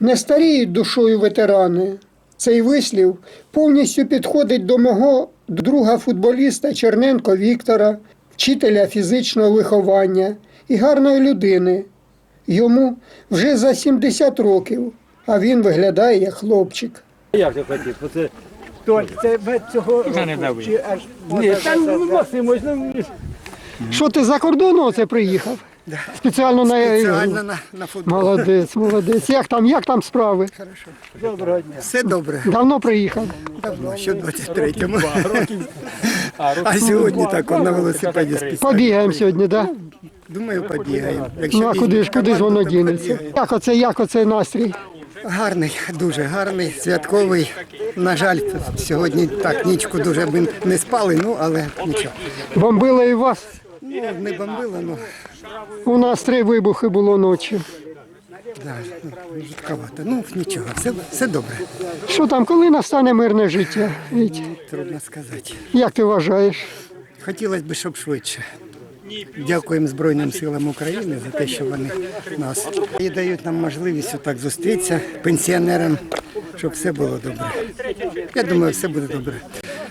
Не старіють душою ветерани. Цей вислів повністю підходить до мого друга футболіста Черненко Віктора, вчителя фізичного виховання і гарної людини. Йому вже за 70 років, а він виглядає як хлопчик. Як ти хотів? Толь, це ви цього року, чи аж Ні, та ну Максимось, ну Що ти за кордону оце приїхав? Спеціально на Спеціально на, на футбол. молодець, молодець. Як там, як там справи? доброго дня. Все добре. Давно приїхав. Давно, ще в 23-му. А сьогодні так он на велосипеді спіс. Побігаємо сьогодні, так? Да? Думаю, побігаємо. Якщо Ну а куди ж, куди ж воно то дінеться? побігаємо. Як оце, як оце настрій? Гарний, дуже гарний, святковий. На жаль, сьогодні так нічку дуже ми не спали, ну але нічого. Бомбили і вас? Ну, не бомбило, ну У нас три вибухи було ночі. да, ну, жутковато. Ну нічого, все, все добре. Що там, коли настане мирне життя? Віть, Трудно сказати. Як ти вважаєш? Хотілося б, щоб швидше. Дякуємо Збройним силам України за те, що вони нас і дають нам можливість отак зустрітися пенсіонерам, щоб все було добре. Я думаю, все буде добре.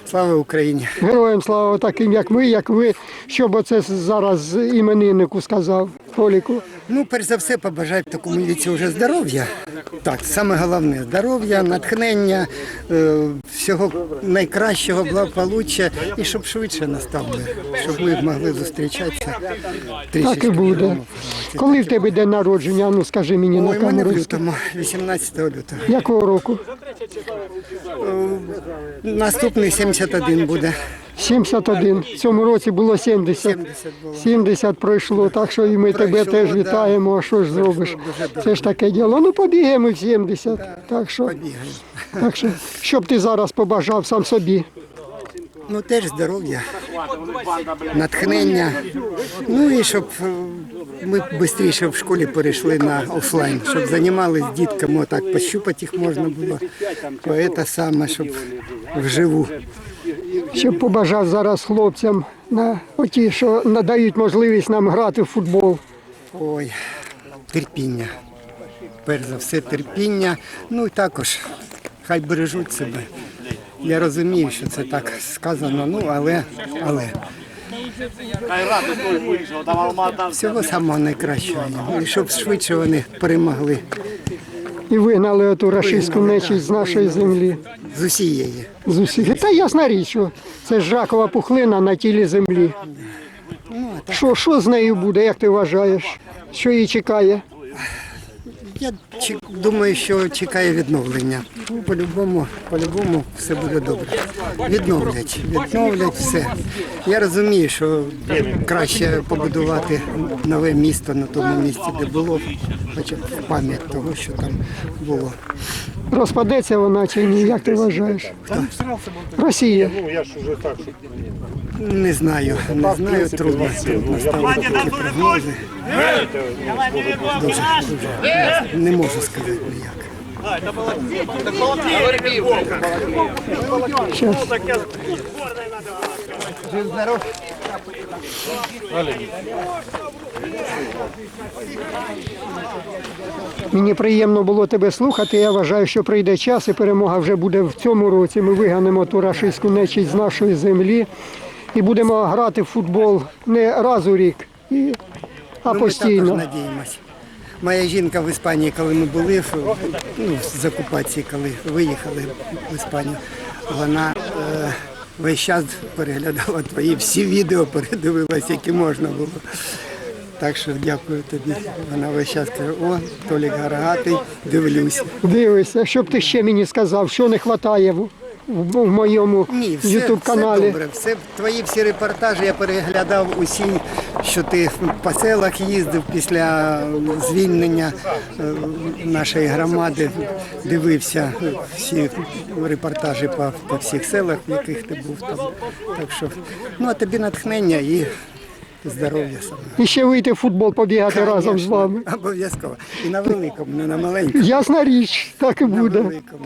Слава Україні! Героям слава таким, як ми, як ви. Що б оце зараз імениннику сказав, Толіку? Ну, перш за все, побажаю такому віці вже здоров'я. Так, саме головне здоров'я, натхнення, е, всього найкращого, благополуччя і щоб швидше настав мир, щоб ми могли зустрічатися. Так і буде. Коли в тебе день народження? Ну скажи мені на Ой, в камеру. 18 лютого. Якого року? Наступний 71 буде. 71. В цьому році було 70. 70 було. 70 пройшло, так що і ми тебе теж вітаємо. А що ж зробиш? Це ж таке діло. Ну побігаємо в 70. Так що, так що, що б ти зараз побажав сам собі? Ну теж здоров'я, натхнення. Ну і щоб е, ми швидше в школі перейшли на офлайн, щоб займалися дітками, отак пощупати їх можна було. Це саме, щоб вживу. Щоб побажав зараз хлопцям на оті, що надають можливість нам грати в футбол. Ой, терпіння. Перш за все терпіння. Ну і також хай бережуть себе. Я розумію, що це так сказано, ну але, але. Всього самого найкращого. І щоб швидше вони перемогли І вигнали оту рашистську нечість з нашої землі. з усієї. З усіх. Та ясна річ, що це ж ракова пухлина на тілі землі. Що, що з нею буде, як ти вважаєш? Що її чекає? Я думаю, що чекає відновлення. Ну, По-любому, по-любому все буде добре. Відновлять, відновлять все. Я розумію, що краще побудувати нове місто на тому місці, де було, хоча б пам'ять того, що там було. Розпадеться вона чи ні, як ти вважаєш? Росія. Не знаю, не знаю, трудно, трудно ставити такі прогнози. Дуже, дуже. Не можу сказати ніяк. Щас. Мені приємно було тебе слухати. Я вважаю, що прийде час і перемога вже буде в цьому році. Ми виганемо ту рашистську нечість з нашої землі і будемо грати в футбол не раз у рік, а Ну, ми постійно. також. Моя жінка в Іспанії, коли ми були ну, з окупації, коли виїхали в Іспанію, вона е, весь час переглядала твої всі відео, передивилася, які можна було. Так що дякую тобі. Вона весь час каже, о, Толік Гарагатий, дивлюся. Дивися, що б ти ще мені сказав, що не вистачає в, моєму Ні, все, ютуб все добре. Все, твої всі репортажі я переглядав усі, що ти по селах їздив після звільнення е, нашої громади. Дивився всі репортажі по, по всіх селах, в яких ти був там. Так що, ну а тобі натхнення і здоров'я саме. І ще вийти в футбол побігати разом з вами. Обов'язково. І на великому, не на маленькому. Ясна річ, так і На буде. великому.